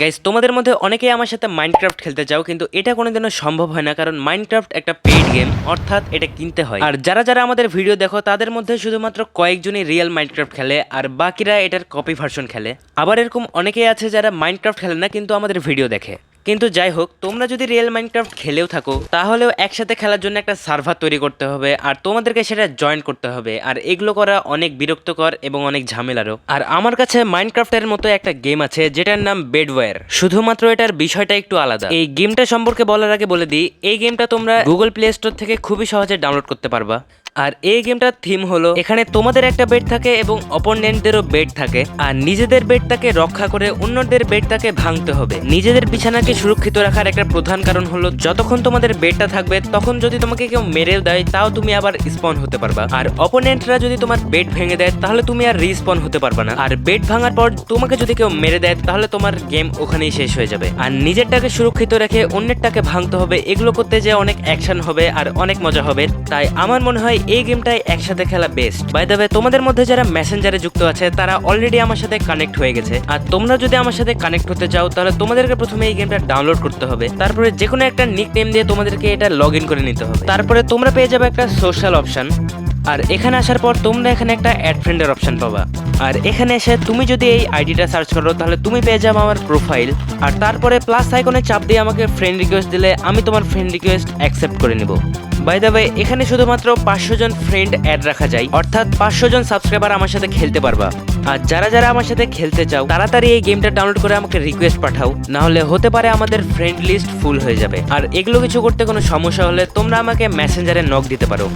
Guys তোমাদের মধ্যে অনেকেই আমার সাথে মাইনক্রাফট খেলতে চাও কিন্তু এটা কোনোদিনও সম্ভব হয় না, কারণ মাইনক্রাফট একটা পেইড গেম অর্থাৎ এটা কিনতে হয়। আর যারা যারা আমাদের ভিডিও দেখো, তাদের মধ্যে শুধুমাত্র কয়েকজনই রিয়েল মাইনক্রাফট খেলে, আর বাকিরা এটার কপি ভার্সন খেলে। আবার এরকম অনেকেই আছে যারা মাইনক্রাফট খেলে না, কিন্তু আমাদের ভিডিও দেখে। কিন্তু যাই হোক তোমরা যদি রিয়েল মাইনক্রাফট খেলেও থাকো, তাহলেও একসাথে খেলার জন্য একটা সার্ভার তৈরি করতে হবে, আর তোমাদেরকে সেটা জয়েন করতে হবে, আর এগুলো করা অনেক বিরক্তকর এবং অনেক ঝামেলারও। আর আমার কাছে মাইনক্রাফটের মতো একটা গেম আছে, যেটার নাম বেডওয়্যার শুধুমাত্র এটার বিষয়টা একটু আলাদা। এই গেমটা সম্পর্কে বলার আগে বলে দিই, এই গেমটা তোমরা গুগল প্লে স্টোর থেকে খুবই সহজে ডাউনলোড করতে পারবা। আর এই গেমটার থিম হলো, এখানে তোমাদের একটা বেড থাকে এবং অপোনেন্টদেরও বেড থাকে, আর নিজেদের বেডটাকে রক্ষা করে অন্যদের বেডটাকে ভাঙতে হবে। নিজেদের বিছানাকে সুরক্ষিত রাখার একটা প্রধান কারণ হলো, যতক্ষণ তোমাদের বেডটা থাকবে, তখন যদি তোমাকে কেউ মেরেও দেয়, তাও তুমি আবার স্পন হতে পারবা। আর অপোনেন্টরা যদি তোমার বেড ভেঙে দেয়, তাহলে তুমি আর রিস্পন হতে পারবা না। আর বেড ভাঙার পর তোমাকে যদি কেউ মেরে দেয়, তাহলে তোমার গেম ওখানেই শেষ হয়ে যাবে। আর নিজেরটাকে সুরক্ষিত রেখে অন্যেরটাকে ভাঙতে হবে, এগুলো করতে যে অনেক অ্যাকশন হবে আর অনেক মজা হবে। তাই আমার মনে হয় এই গেমটাই একসাথে খেলা বেস্ট বাই দ্য তোমাদের মধ্যে যারা মেসেঞ্জারে যুক্ত আছে, তারা অলরেডি আমার সাথে কানেক্ট হয়ে গেছে। আর তোমরা যদি আমার সাথে কানেক্ট হতে চাও, তাহলে তোমাদেরকে প্রথমে এই গেমটা ডাউনলোড করতে হবে। তারপরে যে কোনো একটা নিক নেম দিয়ে তোমাদেরকে এটা লগ ইন করে নিতে হবে। তারপরে তোমরা পেয়ে যাবে একটা সোশ্যাল অপশন আর এখানে আসার পর তোমরা এখানে একটা অ্যাড ফ্রেন্ডের অপশন পাবা। আর এখানে এসে তুমি যদি এই আইডিটা সার্চ করো, তাহলে তুমি পেয়ে যাবে আমার প্রোফাইল আর তারপরে প্লাস আইকনে চাপ দিয়ে আমাকে ফ্রেন্ড রিকোয়েস্ট দিলে আমি তোমার ফ্রেন্ড রিকোয়েস্ট অ্যাকসেপ্ট করে নিব। বাই দ্য ওয়ে এখানে শুধুমাত্র পাঁচশো জন ফ্রেন্ড অ্যাড রাখা যায়। অর্থাৎ পাঁচশো জন সাবস্ক্রাইবার আমার সাথে খেলতে পারবা। আর যারা যারা আমার সাথে খেলতে চাও, তাড়াতাড়ি এই গেমটা ডাউনলোড করে আমাকে রিকোয়েস্ট পাঠাও। না হলে হতে পারে আমাদের ফ্রেন্ড লিস্ট ফুল হয়ে যাবে। আর এগুলো কিছু করতে কোনো সমস্যা হলে তোমরা আমাকে মেসেঞ্জারে নক দিতে পারো।